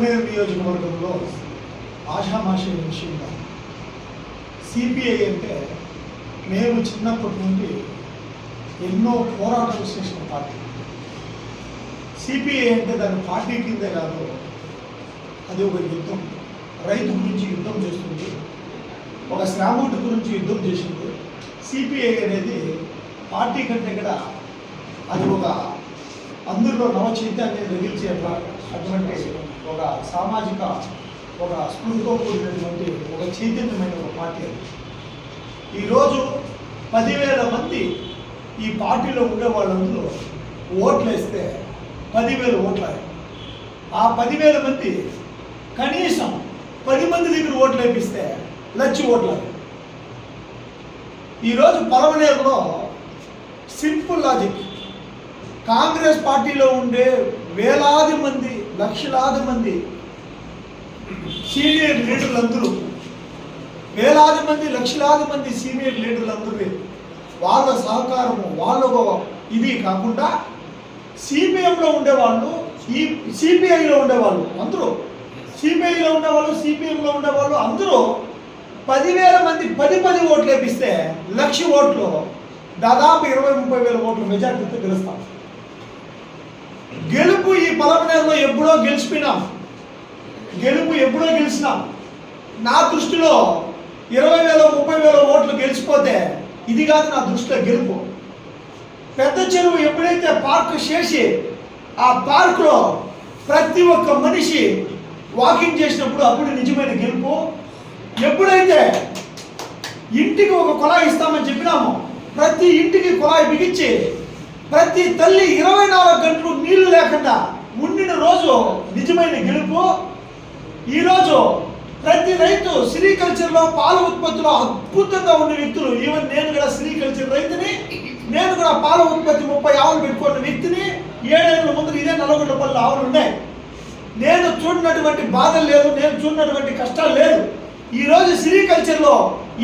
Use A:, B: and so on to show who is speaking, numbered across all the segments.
A: పలమనేరు నియోజకవర్గంలో ఆషామాషి విషయంగా సిపిఐ అంటే మేము చిన్నప్పటి నుండి ఎన్నో పోరాటాలు చేసిన పార్టీ. సిపిఐ అంటే దాని పార్టీ కిందే కాదు అది ఒక యుద్ధం. రైతు గురించి యుద్ధం చేస్తుంది ఒక శ్రామికుడి గురించి యుద్ధం చేసింది. సిపిఐ అనేది పార్టీ కంటే కూడా అది ఒక అందరిలో నవ చైతన్యం రగిల్చే ప్ర- అటువంటి ఒక సామాజిక ఒక స్ఫూర్తితో కూడినటువంటి ఒక చైతన్యమైన ఒక పార్టీ అది. ఈరోజు పదివేల మంది ఈ పార్టీలో ఉండే వాళ్ళందరూ ఓట్లు వేస్తే పదివేలు ఓట్లు ఆ పదివేల మంది కనీసం పది మంది దగ్గర ఓట్లు వేపిస్తే లచ్చి ఓట్లు ఈరోజు పలమనేరులో సింపుల్ లాజిక్. కాంగ్రెస్ పార్టీలో ఉండే వేలాది మంది లక్షలాది మంది సీనియర్ లీడర్లందరూ వేలాది మంది లక్షలాది మంది సీనియర్ లీడర్లందరూ వాళ్ళ సహకారము వాళ్ళ ఇవి ఇది కాకుండా సిపిఎంలో ఉండేవాళ్ళు ఈ సిపిఐలో ఉండేవాళ్ళు అందరూ సిపిఐలో ఉండేవాళ్ళు సిపిఎంలో ఉండేవాళ్ళు అందరూ పదివేల మంది పది పది ఓట్లు వేపిస్తే లక్ష ఓట్లు దాదాపు ఇరవై ముప్పై వేల ఓట్లు మెజార్టీతో గెలుస్తాం గెలుపు ఈ పలమనేరులో ఎప్పుడో గెలిచిపోయినాం. గెలుపు ఎప్పుడో గెలిచినాం. నా దృష్టిలో ఇరవై వేల ముప్పై వేల ఓట్లు గెలిచిపోతే ఇది కాదు నా దృష్టిలో గెలుపు. పెద్ద చెరువు ఎప్పుడైతే పార్క్ చేసి ఆ పార్క్లో ప్రతి ఒక్క మనిషి వాకింగ్ చేసినప్పుడు అప్పుడు నిజమైన గెలుపు. ఎప్పుడైతే ఇంటికి ఒక కుళాయి ఇస్తామని చెప్పినామో ప్రతి ఇంటికి కుళాయి బిగించి ప్రతి తల్లి ఇరవై నాలుగు గంటలు రోజు నిజమైన గెలుపు. ఈరోజు ప్రతి రైతు సిరికల్చర్లో పాల ఉత్పత్తిలో అద్భుతంగా ఉన్న వ్యక్తులు. ఈవెన్ నేను కూడా సిరికల్చర్ రైతుని. నేను కూడా పాల ఉత్పత్తి ముప్పై ఆవులు పెట్టుకున్న వ్యక్తిని. ఏడేళ్ళ ముందు ఇదే నల్గొండ పళ్ళు ఆవులు ఉన్నాయి. నేను చూడినటువంటి బాధ లేదు నేను చూడినటువంటి కష్టాలు లేదు. ఈరోజు సిరికల్చర్లో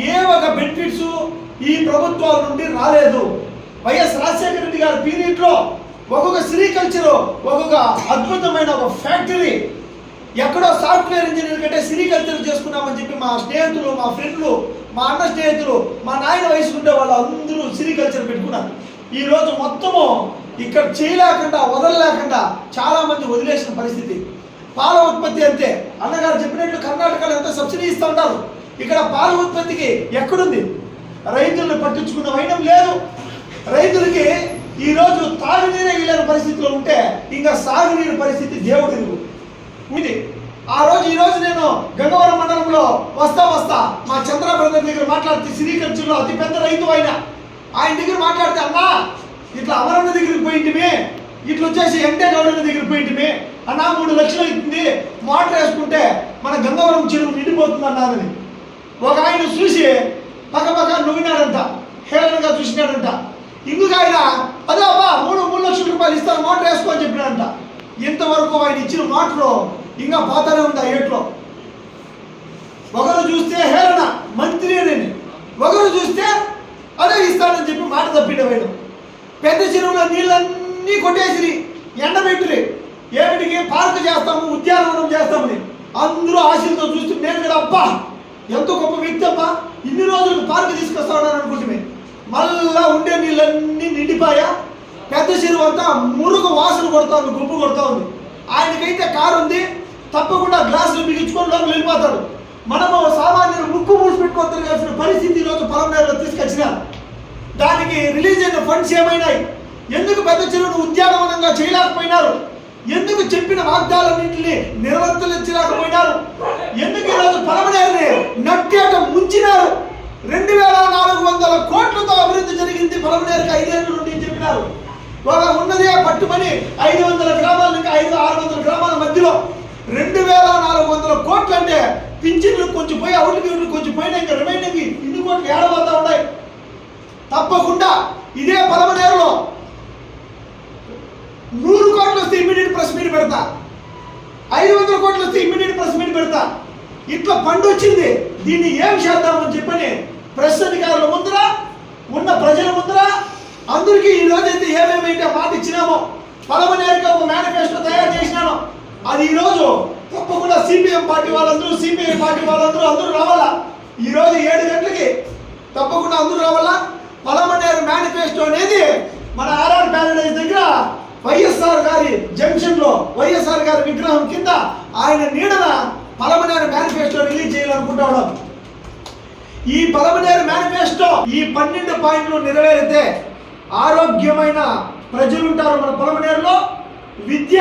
A: ఏ ఒక బెనిఫిట్స్ ఈ ప్రభుత్వాల నుండి రాలేదు. వైఎస్ రాజశేఖర రెడ్డి గారి పీరియడ్లో ఒక్కొక్క సిరికల్చర్ ఒక్కొక్క అద్భుతమైన ఒక ఫ్యాక్టరీ ఎక్కడో సాఫ్ట్వేర్ ఇంజనీర్ కంటే సిరికల్చర్ చేసుకున్నామని చెప్పి మా స్నేహితులు మా ఫ్రెండ్లు మా అన్న స్నేహితులు మా నాయన వయసు ఉండే వాళ్ళు అందరూ సిరికల్చర్ పెట్టుకున్నారు. ఈ రోజు మొత్తము ఇక్కడ చేయలేకుండా వదలలేకుండా చాలామంది వదిలేసిన పరిస్థితి. పాల ఉత్పత్తి అంతే అన్నగారు చెప్పినట్లు కర్ణాటకలో ఎంత సబ్సిడీ ఇస్తూ ఉంటారు? ఇక్కడ పాల ఉత్పత్తికి ఎక్కడుంది? రైతులను పట్టించుకున్న వైనం లేదు. రైతులకి ఈ రోజు తాగునీరే ఇళ్ళని పరిస్థితిలో ఉంటే ఇంకా సాగునీరు పరిస్థితి దేవుడి ఇది. ఆ రోజు ఈ రోజు నేను గంగవరం మండలంలో వస్తా వస్తా మా చంద్ర బ్రదర్ దగ్గర మాట్లాడితే శ్రీకల్చర్లో అతి పెద్ద రైతు ఆయన. ఆయన దగ్గర మాట్లాడితే అన్నా ఇట్లా అమరన్న దగ్గరికి పోయింటిమే. ఇట్లా వచ్చేసి ఎంటే గౌడన్న దగ్గర పోయింటిమే. అన్నా మూడు లక్షలు అవుతుంది మోటార్ వేసుకుంటే మన గంగవరం చెరువు నిండిపోతుంది అన్నారని ఒక ఆయన చూసి పక్క పక్క నవ్వినాడంట హేళనగా చూసినాడంట. ఇంకొక ఆయన అదే అబ్బా మూడు మూడు లక్షల రూపాయలు ఇస్తాను మోటార్ వేసుకో అని చెప్పినంట ఇంతవరకు ఆయన ఇచ్చిన మోటారు ఇంకా పోతానే ఉంది ఆ ఏట్లో. ఒకరు చూస్తే హేళన మంత్రి అని ఒకరు చూస్తే అదే ఇస్తానని చెప్పి మాట తప్పిండే పెద్ద చెరువులో నీళ్ళన్నీ కొట్టేసిరి ఎండబెట్టిరి ఏమిటికి? పార్క్ చేస్తాము ఉద్యానవనం చేస్తామని. అందరూ ఆశలతో చూస్తే నేను కూడా అబ్బా ఎంతో గొప్ప వ్యక్తి అబ్బా ఇన్ని రోజులకు పార్క్ తీసుకొస్తాడని అనుకుంటున్నాను. మళ్ళా ఉండే నీళ్ళన్నీ నిండిపోయా. పెద్ద చెరువు అంతా మురుగు వాసన కొడతా ఉంది గుంపు కొడతా ఉంది. ఆయనకైతే కారు ఉంది తప్పకుండా గ్లాసులు బిగించుకొని లోపల వెళ్ళిపోతాడు మనము సామాన్యులు ముక్కు మూసి పెట్టుకొని తిరగాల్సిన పరిస్థితి ఈరోజు పొలంనేరులో తీసుకొచ్చిన. దానికి రిలీజ్ అయిన ఫండ్స్ ఏమైనాయి? ఎందుకు పెద్ద చెరువును ఉద్యానవనంగా చేయలేకపోయినారు? ఎందుకు చెప్పిన వాగ్దాలన్నింటినీ నిర్వర్తించలేకపోయినారు ఎందుకు ఈరోజు పలమనేరుని నట్టేట ముంచినారు? రెండు వేల నాలుగు వందల కోట్లతో అభివృద్ధి జరిగింది పలమనేరుకి ఐదేళ్ళ నుండి చెప్పినారు. ఒక ఉన్నదే పట్టుమని ఐదు వందల గ్రామాల నుంచి ఐదు ఆరు వందల గ్రామాల మధ్యలో రెండు వేల నాలుగు వందల కోట్లు అంటే పింఛన్లు కొంచెం పోయి అవుట్కి ఇవుట్కి కొంచెం పోయినా ఇంకా రిమైనింగ్ ఇన్ని కోట్లు ఏడబోతా ఉన్నాయి. తప్పకుండా ఇదే పలమనేరులో నూరు కోట్లు వస్తే ఇమ్మీడియట్ ప్రెస్ మీట్ పెడతా. ఐదు వందల కోట్లు వస్తే ఇమ్మీడియట్ ప్రెస్ మీట్ పెడతా. ఇట్లా పండు వచ్చింది దీన్ని ఏం చేద్దామని చెప్పని ప్రెస్ అధికారుల ముందర ఉన్న ప్రజల ముందర అందరికీ ఈ రోజైతే ఏమేమైతే మాట ఇచ్చినామో పలమనేరుగా ఒక మేనిఫెస్టో తయారు చేసినాను. అది ఈరోజు తప్పకుండా సిపిఎం పార్టీ వాళ్ళందరూ సిపిఐ పార్టీ వాళ్ళందరూ అందరూ రావాలా? ఈరోజు ఏడు గంటలకి తప్పకుండా అందరూ రావాలా? పలమనేరు మేనిఫెస్టో అనేది మన ఆర్ఆర్ ప్యారడైజ్ దగ్గర వైఎస్ఆర్ గారి జంక్షన్లో వైఎస్ఆర్ గారి విగ్రహం కింద ఆయన నీడన పలమనేరు మేనిఫెస్టో రిలీజ్ చేయాలనుకుంటా ఈ పలమనేరు మేనిఫెస్టో ఈ పన్నెండు పాయింట్లు నెరవేరితే ఆరోగ్యమైన ప్రజలు ఉంటారు మన పొలమనేరులో. విద్య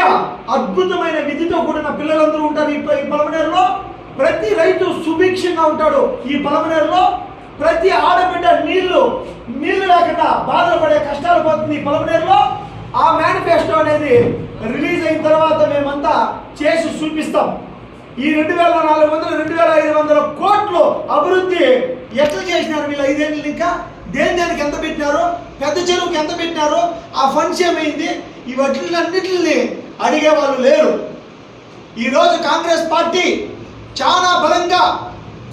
A: అద్భుతమైన విద్యతో కూడిన పిల్లలందరూ ఉంటారు ఈ ప- ఈ పొలమనేరులో. ప్రతి రైతు సుభిక్షంగా ఉంటాడు ఈ పొలమనేరులో. ప్రతి ఆడబిడ్డ నీళ్ళు నీళ్ళు లేకుండా బాధలు పడే కష్టాలు పోతుంది ఈ పొలమనేరులో. ఆ మేనిఫెస్టో అనేది రిలీజ్ అయిన తర్వాత మేమంతా చేసి చూపిస్తాం. ఈ రెండు వేల నాలుగు వందలు రెండు వేల ఐదు వందల కోట్లు అభివృద్ధి ఎట్లా చేసినారు వీళ్ళు ఐదేళ్ళు ఇంకా దేని దేనికి ఎంత పెట్టినారు? పెద్ద చెరువుకి ఎంత పెట్టినారు? ఆ ఫండ్స్ ఏమైంది? ఇవన్నిటిని అడిగే వాళ్ళు లేరు. ఈరోజు కాంగ్రెస్ పార్టీ చాలా బలంగా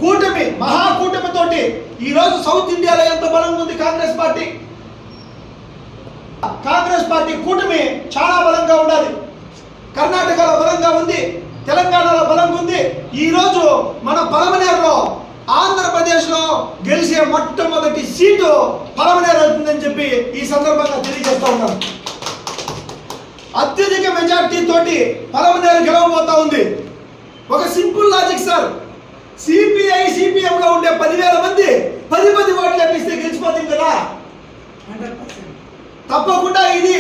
A: కూటమి మహాకూటమితోటి ఈరోజు సౌత్ ఇండియాలో ఎంత బలంగా ఉంది కాంగ్రెస్ పార్టీ? కాంగ్రెస్ పార్టీ కూటమి చాలా బలంగా ఉండాలి. కర్ణాటకలో బలంగా ఉంది తెలంగాణలో బలంగా ఉంది. ఈ రోజు మన పలమనేరులో ఆంధ్రప్రదేశ్లో గెలిచే మొట్టమొదటి సీటు పలమనేరు అవుతుందని చెప్పి ఈ సందర్భంగా తెలియజేస్తా ఉన్నాను. అత్యధిక మెజార్టీ తోటి పలమనేరు గెలవబోతా ఉంది. ఒక simple logic sir CPI CPM లో ఉండే పదివేల మంది పది పది ఓట్లు వేపిస్తే గెలిచిపోతుంది కదా? తప్పకుండా ఇది